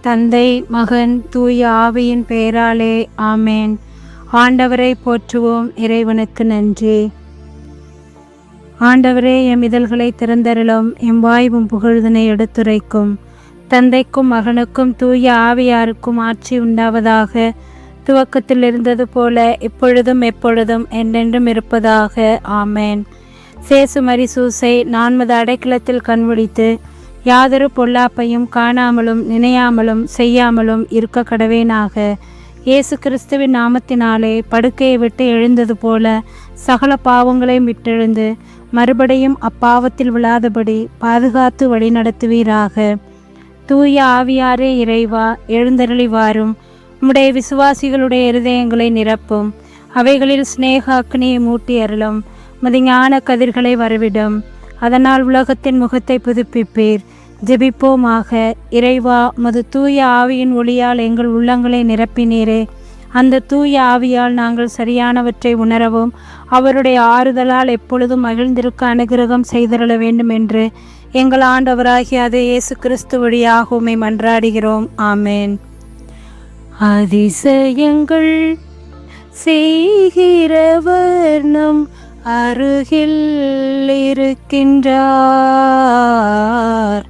தந்தை மகன் தூய ஆவியின் பெயராலே ஆமேன். ஆண்டவரை போற்றுவோம் இறைவனுக்கு நன்றி. ஆண்டவரே எம் இதழ்களை திறந்தருளும் எம் வாய்வும் புகழ்தனை எடுத்துரைக்கும். தந்தைக்கும் மகனுக்கும் தூய ஆவியாருக்கும் ஆட்சி உண்டாவதாக துவக்கத்தில் இருந்தது போல இப்பொழுதும் எப்பொழுதும் என்றென்றும் இருப்பதாக ஆமேன். சேசு மரிசூசை நான்மது அடைக்கலத்தில் கண்விழித்து யாதொரு பொல்லாப்பையும் காணாமலும் நினையாமலும் செய்யாமலும் இருக்க கடவேனாக. இயேசு கிறிஸ்துவின் நாமத்தினாலே படுக்கையை விட்டு எழுந்தது போல சகல பாவங்களையும் விட்டெழுந்து மறுபடியும் அப்பாவத்தில் விழாதபடி பாதுகாத்து வழிநடத்துவீராக. தூய ஆவியாரே இறைவா எழுந்தருளி வாரும் உம்முடைய விசுவாசிகளுடைய இருதயங்களை நிரப்பும். அவைகளில் சிநேக அக்னியை மூட்டி அருளும். மதிஞான கதிர்களை வரவிடும். அதனால் உலகத்தின் முகத்தை புதுப்பிப்பீர். ஜெபிப்போமாக. இறைவா மது தூய ஆவியின் ஒளியால் எங்கள் உள்ளங்களை நிரப்பினீரே. அந்த தூய ஆவியால் நாங்கள் சரியானவற்றை உணரவும் அவருடைய ஆறுதலால் எப்பொழுதும் மகிழ்ந்திருக்க அனுகிரகம் செய்திருள வேண்டும் என்று எங்கள் ஆண்டவராகிய அது இயேசு கிறிஸ்து வழியாக உம்மை மன்றாடுகிறோம். ஆமேன். அதிசயங்கள் செய்கிறவர் நம் அருகில் இருக்கின்றார்.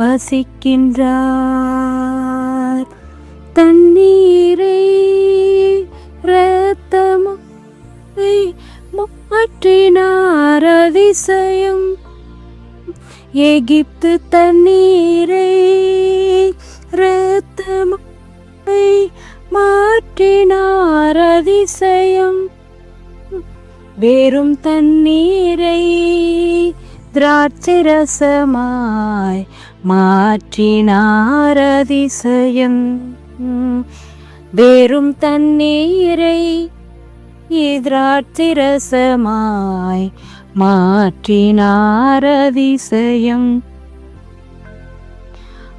வசிக்கின்றார். தண்ணீரை இரத்தமாய் மாற்றினார் அதிசயம். எகிப்து தண்ணீரை இரத்தமாய் மாற்றினார் அதிசயம். வெறும் தண்ணீரை திராட்சை ரசமாய் மாற்றினாரதிசயம். வெறும் தண்ணீரை எதிராட்சிரசமாய் மாற்றினாரதிசயம்.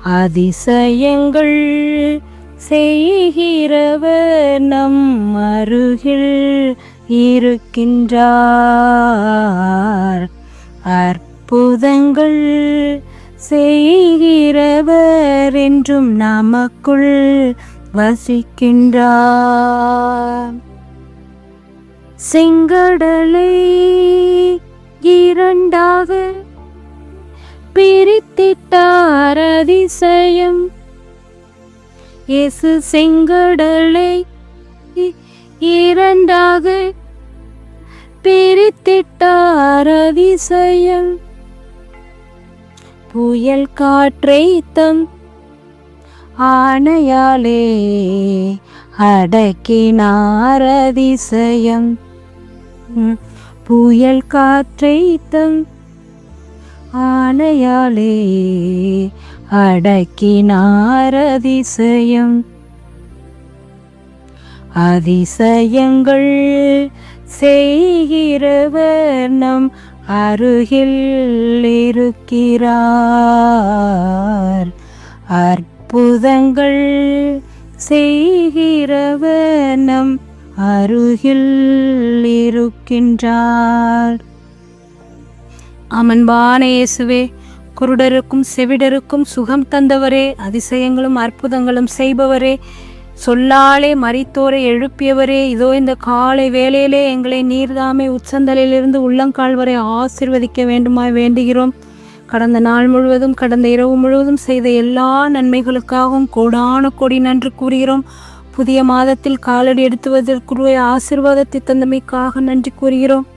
அதிசயங்கள் செய்கிறவர் நம் அருகில் இருக்கின்றார். அற்புதங்கள் செய்கிறவர் என்றும் நமக்குள் வசிக்கின்றார். செங்கடலை இரண்டாக பிரித்திட்டார் அதிசயம். இயேசு செங்கடலை இரண்டாக பிரித்திட்டார் அதிசயம். புயல் காற்றை தம் ஆணையாலே அடக்கினார் அதிசயம். புயல் காற்றை தம் ஆணையாலே அடக்கினார் அதிசயம். அதிசயங்கள் செய்கிறவர் நம் அருகில் இருக்கிறார். அற்புதங்கள் செய்கிறவனம் அருகில் இருக்கின்றார். அமன்பான இயேசுவே குருடருக்கும் செவிடருக்கும் சுகம் தந்தவரே அதிசயங்களும் அற்புதங்களும் செய்பவரே சொல்லாலே மறித்தோரை எழுப்பியவரே இதோ இந்த காலை வேலையிலே எங்களை நீர்தாமே உச்சந்தலிலிருந்து உள்ளங்கால் வரை ஆசிர்வதிக்க வேண்டுமாய் வேண்டுகிறோம். கடந்த நாள் முழுவதும் கடந்த இரவு முழுவதும் செய்த எல்லா நன்மைகளுக்காகவும் கோடான கோடி நன்று கூறுகிறோம். புதிய மாதத்தில் காலடி எடுத்துவதற்குரிய ஆசிர்வாதத்தை தந்தமைக்காக நன்றி கூறுகிறோம்.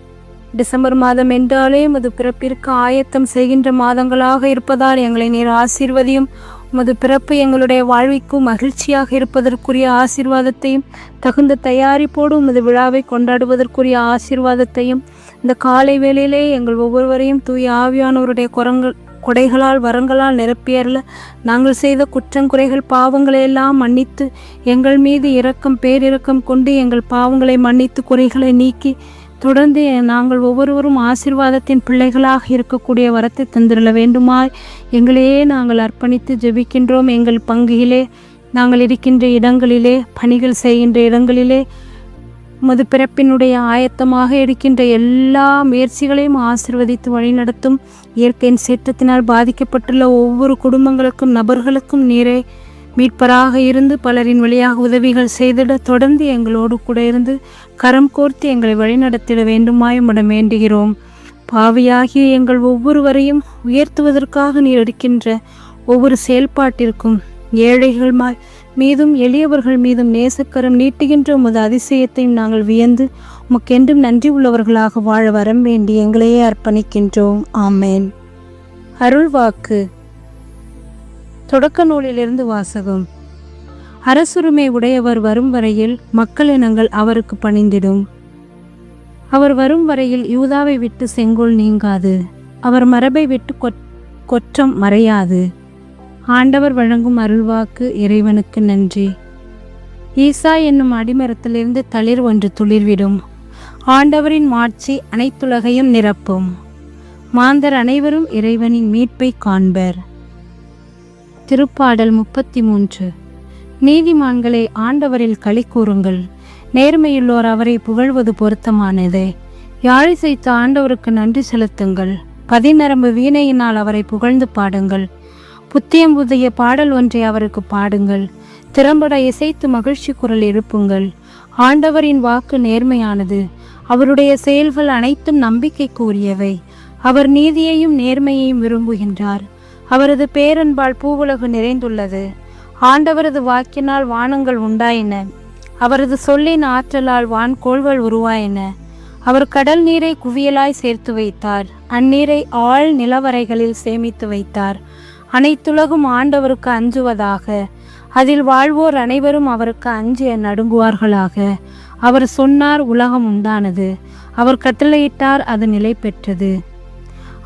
டிசம்பர் மாதம் என்றாலே அது பிறப்பிற்கு ஆயத்தம் செய்கின்ற மாதங்களாக இருப்பதால் எங்களை நீர் ஆசீர்வதியும். உமது பிறப்பு எங்களுடைய வாழ்விக்கும் மகிழ்ச்சியாக இருப்பதற்குரிய ஆசீர்வாதத்தையும் தகுந்த தயாரிப்போடு உமது விழாவை கொண்டாடுவதற்குரிய ஆசீர்வாதத்தையும் இந்த காலை வேளையிலே எங்கள் ஒவ்வொருவரையும் தூய ஆவியானவருடைய குரங்கள் கொடைகளால் வரங்களால் நிரப்பியறல நாங்கள் செய்த குற்றங்குறைகள் பாவங்களை எல்லாம் மன்னித்து எங்கள் மீது இரக்கம் பேரிரக்கம் கொண்டு எங்கள் பாவங்களை மன்னித்து குறைகளை நீக்கி தொடர்ந்து நாங்கள் ஒவ்வொருவரும் ஆசீர்வாதத்தின் பிள்ளைகளாக இருக்கக்கூடிய வரத்தை தந்திரல வேண்டுமாய். எங்களையே நாங்கள் அர்ப்பணித்து ஜெபிக்கின்றோம். எங்கள் பங்குகிலே நாங்கள் இருக்கின்ற இடங்களிலே பணிகள் செய்கின்ற இடங்களிலே மது பிறப்பினுடைய ஆயத்தமாக இருக்கின்ற எல்லா முயற்சிகளையும் ஆசிர்வதித்து வழிநடத்தும். இயற்கையின் சீற்றத்தினால் பாதிக்கப்பட்டுள்ள ஒவ்வொரு குடும்பங்களுக்கும் நபர்களுக்கும் நீரை மீட்பராக இருந்து பலரின் வழியாக உதவிகள் செய்திட தொடர்ந்து எங்களோடு கூட இருந்து கரம் கோர்த்து எங்களை வழிநடத்திட வேண்டுமாய் உம்மிடம் வேண்டுகிறோம். பாவியாகிய எங்கள் ஒவ்வொருவரையும் உயர்த்துவதற்காக நீர் எடுக்கின்ற ஒவ்வொரு செயல்பாட்டிற்கும் ஏழைகள் மா- மீதும் எளியவர்கள் மீதும் நேசக்கரம் நீட்டுகின்ற உமது அதிசயத்தையும் நாங்கள் வியந்து உமக்கென்றும் நன்றி உள்ளவர்களாக வாழ வரம் வேண்டி எங்களையே அர்ப்பணிக்கின்றோம். ஆமேன். அருள்வாக்கு. தொடக்க நூலிலிருந்து வாசகம். அரசுரிமை உடையவர் வரும் வரையில் மக்கள் இனங்கள் அவருக்கு பணிந்திடும். அவர் வரும் வரையில் யூதாவை விட்டு செங்கோல் நீங்காது. அவர் மரபை விட்டு கொற்- கொற்றம் மறையாது. ஆண்டவர் வழங்கும் அருள்வாக்கு இறைவனுக்கு நன்றி. ஈசா என்னும் அடிமரத்திலிருந்து தளிர் ஒன்று துளிர்விடும். ஆண்டவரின் மாட்சி அனைத்துலகையும் நிரப்பும். மாந்தர் அனைவரும் இறைவனின் மீட்பை காண்பர். திருப்பாடல் முப்பத்தி மூன்று நீதிமான்களை ஆண்டவரில் களி கூறுங்கள். நேர்மையுள்ளோர் அவரை புகழ்வது பொருத்தமானது. யாழை செய்த ஆண்டவருக்கு நன்றி செலுத்துங்கள். பதிநரம்பு வீணையினால் அவரை புகழ்ந்து பாடுங்கள். புத்தியம் புதிய பாடல் ஒன்றை அவருக்கு பாடுங்கள். திறம்பட இசைத்து மகிழ்ச்சி குரல் எழுப்புங்கள். ஆண்டவரின் வாக்கு நேர்மையானது. அவருடைய செயல்கள் அனைத்தும் நம்பிக்கைக்கு உரியவை அவர் நீதியையும் நேர்மையையும் விரும்புகின்றார். அவரது பேரன்பால் பூவுலகு நிறைந்துள்ளது. ஆண்டவரது வாக்கினால் வானங்கள் உண்டாயின. அவரது சொல்லின் ஆற்றலால் வான்கோள்கள் உருவாயின. அவர் கடல் நீரை குவியலாய் சேர்த்து வைத்தார். அந்நீரை ஆழ் நிலவரைகளில் சேமித்து வைத்தார். அனைத்துலகும் ஆண்டவருக்கு அஞ்சுவதாக. அதில் வாழ்வோர் அனைவரும் அவருக்கு அஞ்சிய நடுங்குவார்களாக. அவர் சொன்னார் உலகம் உண்டானது. அவர் கட்டளையிட்டார் அது நிலை பெற்றது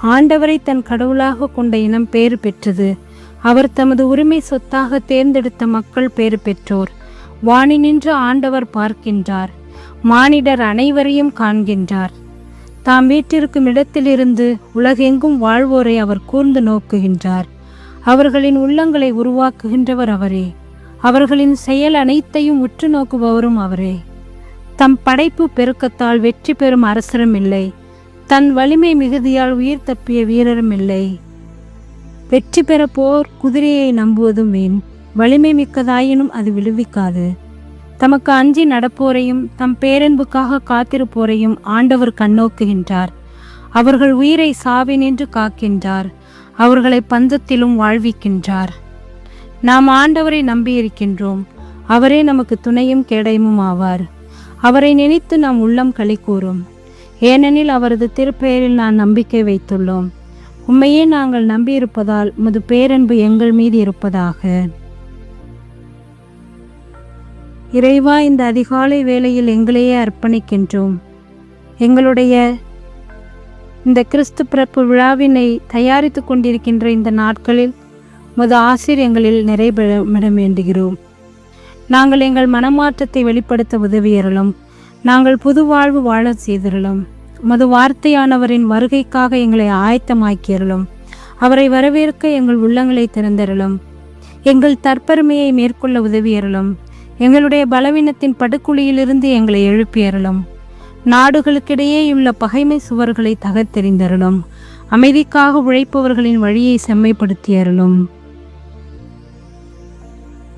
ஆண்டவரை தன் கடவுளாக கொண்ட இனம் பேறு பெற்றது. அவர் தமது உரிமை சொத்தாக தேர்ந்தெடுத்த மக்கள் பேறு பெற்றோர். வாணி நின்று ஆண்டவர் பார்க்கின்றார். மானிடர் அனைவரையும் காண்கின்றார். தாம் வீட்டிற்கும் இடத்திலிருந்து உலகெங்கும் வாழ்வோரை அவர் கூர்ந்து நோக்குகின்றார். அவர்களின் உள்ளங்களை உருவாக்குகின்றவர் அவரே. அவர்களின் செயல் அனைத்தையும் உற்று நோக்குபவரும் அவரே. தம் படைப்பு பெருக்கத்தால் வெற்றி பெறும் அரசரும் இல்லை. தன் வலிமை மிகுதியால் உயிர் தப்பிய வீரரும் இல்லை. வெற்றி பெற போர் குதிரையை நம்புவதும் வீண். வலிமை மிக்கதாயினும் அது விழுவிக்காது தமக்கு அஞ்சி நடப்போரையும் தம் பேரன்புக்காக காத்திருப்போரையும் ஆண்டவர் கண்ணோக்குகின்றார். அவர்கள் உயிரை சாவினின்று காக்கின்றார். அவர்களை பஞ்சத்திலும் வாழ்விக்கின்றார். நாம் ஆண்டவரை நம்பியிருக்கின்றோம். அவரே நமக்கு துணையும் கேடயமும் ஆவார் அவரை நினைத்து நாம் உள்ளம் களி கூறும். ஏனெனில் அவரது திருப்பெயரில் நான் நம்பிக்கை வைத்துள்ளோம். உண்மையே நாங்கள் நம்பியிருப்பதால் முது பேரன்பு எங்கள் மீது இருப்பதாக. இறைவா இந்த அதிகாலை வேளையில் எங்களையே அர்ப்பணிக்கின்றோம். எங்களுடைய இந்த கிறிஸ்து பிறப்பு விழாவினை தயாரித்து கொண்டிருக்கின்ற இந்த நாட்களில் உமது ஆசிர் எங்களில் வேண்டுகிறோம். நாங்கள் எங்கள் மனமாற்றத்தை வெளிப்படுத்த உதவியறலும் நாங்கள் புது வாழ்வு வாழ செய்திருளும். உமது வார்த்தையானவரின் வருகைக்காக எங்களை ஆயத்தமாக்கியிருளும். அவரை வரவேற்க எங்கள் உள்ளங்களை திறந்திருளும். எங்கள் தற்பெருமையை மேற்கொள்ள உதவியறலும் எங்களுடைய பலவீனத்தின் படுக்குழியிலிருந்து எங்களை எழுப்பியறலும் நாடுகளுக்கிடையேயுள்ள பகைமை சுவர்களை தகர்த்தெறிந்தருளும். அமைதிக்காக உழைப்பவர்களின் வழியை செம்மைப்படுத்தியருளும்.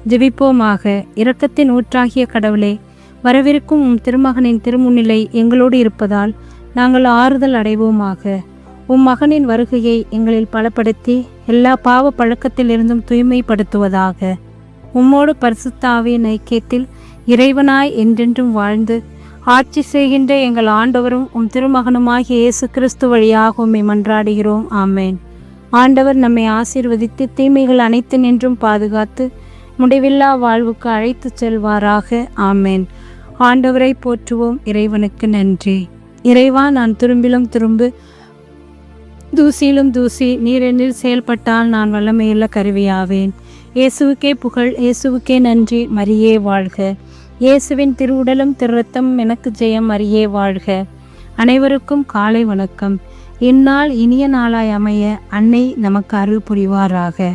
ஜெபிப்போமாக. இரக்கத்தின் ஊற்றாகிய கடவுளே வரவிருக்கும் உம் திருமகனின் திருமுன்னிலை எங்களோடு இருப்பதால் நாங்கள் ஆறுதல் அடைவோமாக. உம் மகனின் வருகையை எங்களில் பலப்படுத்தி எல்லா பாவ பழக்கத்திலிருந்தும் தூய்மைப்படுத்துவதாக. உம்மோடு பரிசுத்தாவின் ஐக்கியத்தில் இறைவனாய் என்றென்றும் வாழ்ந்து ஆட்சி செய்கின்ற எங்கள் ஆண்டவரும் உம் திருமகனுமாகிய இயேசு கிறிஸ்து வழியாக உம்மை மன்றாடுகிறோம். ஆமேன். ஆண்டவர் நம்மை ஆசீர்வதித்து தீமைகள் அனைத்து நின்றும் பாதுகாத்து முடிவில்லா வாழ்வுக்கு அழைத்துச் செல்வாராக. ஆமேன். ஆண்டவரை போற்றுவோம் இறைவனுக்கு நன்றி. இறைவா நான் திரும்பிலும் திரும்பு தூசியிலும் தூசி நீரெண்ணில் செயல்பட்டால் நான் வல்லமையுள்ள கருவியாவேன். இயேசுவுக்கே புகழ் இயேசுவுக்கே நன்றி மரியே வாழ்க. இயேசுவின் திருவுடலும் திருரத்தம் எனக்கு ஜெயம் மரியே வாழ்க. அனைவருக்கும் காலை வணக்கம். இந்நாள் இனிய நாளாய் அமைய அன்னை நமக்கு அருள் புரிவாராக.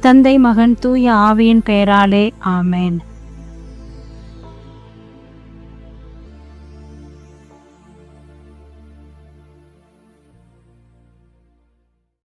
தந்தை மகன் தூய ஆவியின் பெயராலே ஆமேன்.